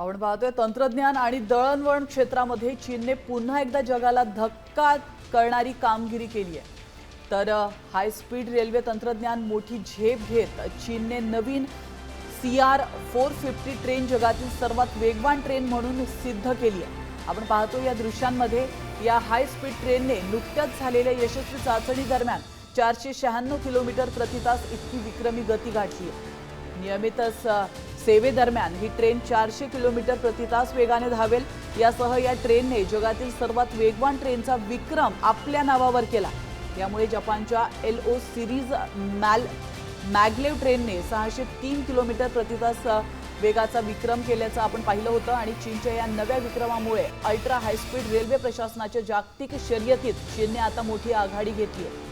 आपण पाहतोय तंत्रज्ञान आणि दळणवळण क्षेत्रामध्ये चीनने पुन्हा एकदा जगाला धक्का करणारी कामगिरी केली आहे. तर हाय स्पीड रेल्वे तंत्रज्ञान मोठी झेप घेत चीनने नवीन C R four fifty train जगातील सर्वात वेगवान ट्रेन म्हणून सिद्ध केली आहे. आपण पाहतो या दृश्यांमध्ये या हाय स्पीड ट्रेनने नुकत्याच झालेल्या यशस्वी चाचणी दरम्यान चारशे शहाण्णव किलोमीटर प्रति तास इतकी विक्रमी गती गाठली आहे. नियमितच सेवेदरम्यान ही ट्रेन चारशे किलोमीटर प्रति तास वेगाने धावेल. यासह या ट्रेनने जगातील सर्वात वेगवान ट्रेनचा विक्रम आपल्या नावावर केला. यामुळे जपानच्या एल ओ सिरीज मॅल मॅगलेव ट्रेनने सहाशे तीन किलोमीटर प्रति तास वेगाचा विक्रम केल्याचं आपण पाहिलं होतं आणि चीनच्या या नव्या विक्रमामुळे अल्ट्रा हायस्पीड रेल्वे प्रशासनाच्या जागतिक शर्यतीत चीनने आता मोठी आघाडी घेतली आहे.